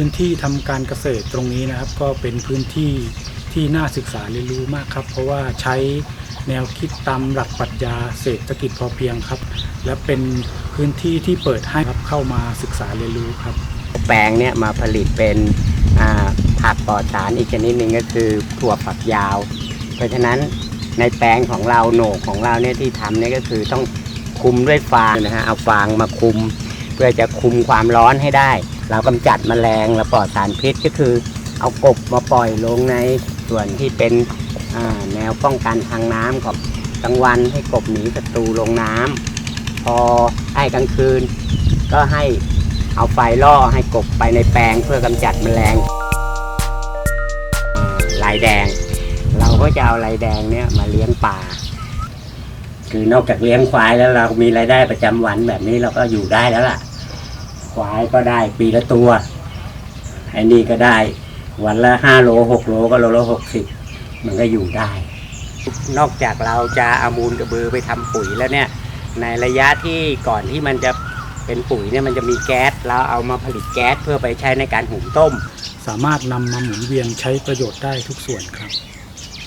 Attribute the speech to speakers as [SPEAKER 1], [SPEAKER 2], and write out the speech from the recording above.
[SPEAKER 1] พื้นที่ทำการเกษตรตรงนี้นะครับ ก็เป็นพื้นที่ที่น่าศึกษาเรียนรู้มากครับ เพราะว่าใช้แนวคิดตามหลักปรัชญาเศรษฐกิจพอเพียงครับ และเป็นพื้นที่ที่เปิดให้ครับเข้ามาศึกษาเรียนรู้ครับ
[SPEAKER 2] แปลงเนี่ยมาผลิตเป็นผักปลอดสารอีกชนิดหนึ่งก็คือถั่วฝักยาว เพราะฉะนั้นในแปลงของเราโหนกของเราเนี่ยที่ทำเนี่ยก็คือต้องคุมด้วยฟางนะฮะเอาฟางมาคุม พื่อจะคุมความร้อนให้ได้ เรากำจัดแมลงและปลอดสารพิษก็คือ เอากบมาปล่อยลงในส่วนที่เป็นแนวป้องกันทางน้ำของกลางวันให้กบหนีศัตรูลงน้ำพอให้กลางคืน ก็ให้เอาไฟล่อให้กบไปในแปลงเพื่อกำจัดแมลงลายแดง เราก็จะเอาลายแดงเนี่ยมาเลี้ยงปลาคือนอกจากเลี้ยงควายแล้วเรามีรายได้ประจำวันแบบนี้เราก็อยู่ได้แล้วล่ะ ควายก็ได้ปีละตัวไอ้นี่ก็ได้ วันละห้าโลหกโลก็โลละหกสิบมันก็อยู่ได้ นอกจากเราจะเอามูลกระบือไปทำปุ๋ยแล้วเนี่ย ในระยะที่ก่อนที่มันจะเป็นปุ๋ยเนี่ยมันจะมีแก๊สแล้วเอามาผลิตแก๊สเพื่อไปใช้ในการหุงต้ม
[SPEAKER 1] สามารถนำมาหมุนเวียนใช้ประโยชน์ได้ทุกส่วนครับ